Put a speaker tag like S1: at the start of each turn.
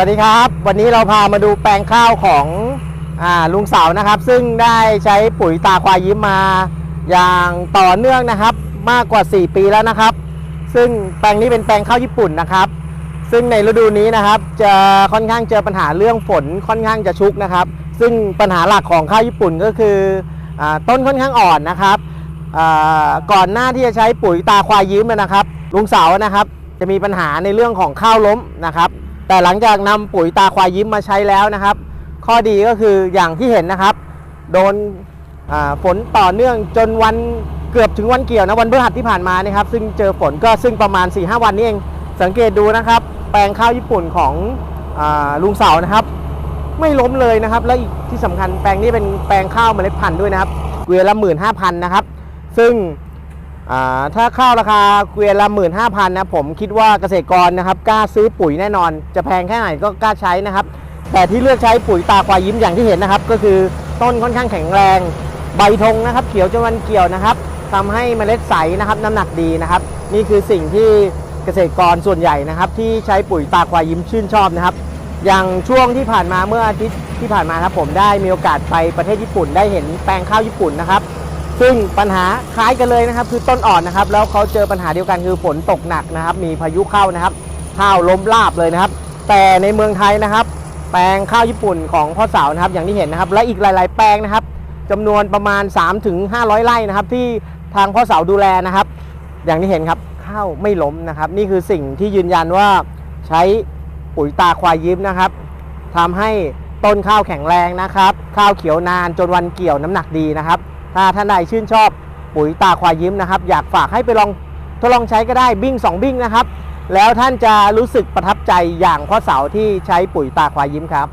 S1: สวัสดีครับ วันนี้เราพามาดูแปลงข้าวของอลุงเสานะครับ ซึ่งได้ใช้ปุ๋ยตาควายยิ้มมาอย่างต่อเนื่องนะครับ มากกว่า 4 ปีแล้วนะครับ ซึ่งแปลงนี้เป็นแปลงข้าวญี่ปุ่นนะครับ ซึ่งในฤดูนี้นะครับ จะค่อนข้างเจอปัญหาเรื่องฝนค่อนข้างจะชุกนะครับ ซึ่งปัญหาหลักของข้าวญี่ปุ่นก็คืออต้นค่อนข้างอ่อนนะครับก่อนหน้าที่จะใช้ปุ๋ยตาควายยิ้มนะครับลุงเสานะครับ จะมีปัญหาในเรื่องของข้าวล้มนะครับ แต่หลังจากนำปุ๋ยตาควายยิ้มมาใช้แล้วนะครับ ข้อดีก็คืออย่างที่เห็นนะครับ โดนฝนต่อเนื่องจนวันเกือบถึงวันเกี่ยวนะวันพฤหัสที่ผ่านมานี่ครับ ซึ่งเจอฝนก็ซึ่งประมาณ 4-5 วันนี้เอง สังเกตดูนะครับ แปลงข้าวญี่ปุ่นของอลุงเสานะครับ ไม่ล้มเลยนะครับ และอีกที่สำคัญแปลงนี้เป็นแปลงข้าวเมล็ดพันธุ์ด้วยนะครับเกวียนละหมื่นห้าพันนะครับ ซึ่ง ถ้าข้าวราคาเกวียนละหมื่นห้าพันนะผมคิดว่าเกษตรกรนะครับกล้าซื้อปุ๋ยแน่นอน จะแพงแค่ไหนก็กล้าใช้นะครับ แต่ที่เลือกใช้ปุ๋ยตาควายยิ้มอย่างที่เห็นนะครับ ก็คือต้นค่อนข้างแข็งแรง ใบธงนะครับ เขียวจนวันเกี่ยวนะครับทำให้เมล็ดใสนะครับน้ำหนักดีนะครับ นี่คือสิ่งที่เกษตรกรส่วนใหญ่นะครับ ที่ใช้ปุ๋ยตาควายยิ้มชื่นชอบนะครับ อย่างช่วงที่ผ่านมาเมื่ออาทิตย์ที่ผ่านมาครับผมได้มีโอกาสไปประเทศญี่ปุ่น ได้เห็นแปลงข้าวญี่ปุ่นนะครับ ซึ่งปัญหาคล้ายกันเลยนะครับ คือต้นอ่อนนะครับ แล้วเขาเจอปัญหาเดียวกันคือฝนตกหนักนะครับ มีพายุเข้านะครับ ข้าวล้มราบเลยนะครับ แต่ในเมืองไทยนะครับ แปลงข้าวญี่ปุ่นของพ่อสาวนะครับ อย่างที่เห็นนะครับ และอีกหลาย ๆ แปลงนะครับจำนวนประมาณ 3-500 ไร่นะครับ ที่ทางพ่อสาวดูแลนะครับ อย่างที่เห็นครับข้าวไม่ล้มนะครับ นี่คือสิ่งที่ยืนยันว่าใช้ปุ๋ยตาควายยิ้มนะครับทำให้ต้นข้าวแข็งแรงนะครับ ข้าวเขียวนานจนวันเกี่ยวน้ำหนักดีนะครับ ถ้าท่านใดชื่นชอบปุ๋ยตาควายยิ้มนะครับ อยากฝากให้ไปลองทดลองใช้ก็ได้บิ้งสองบิ้งนะครับ แล้วท่านจะรู้สึกประทับใจอย่างพ่อเสาที่ใช้ปุ๋ยตาควายยิ้มครับ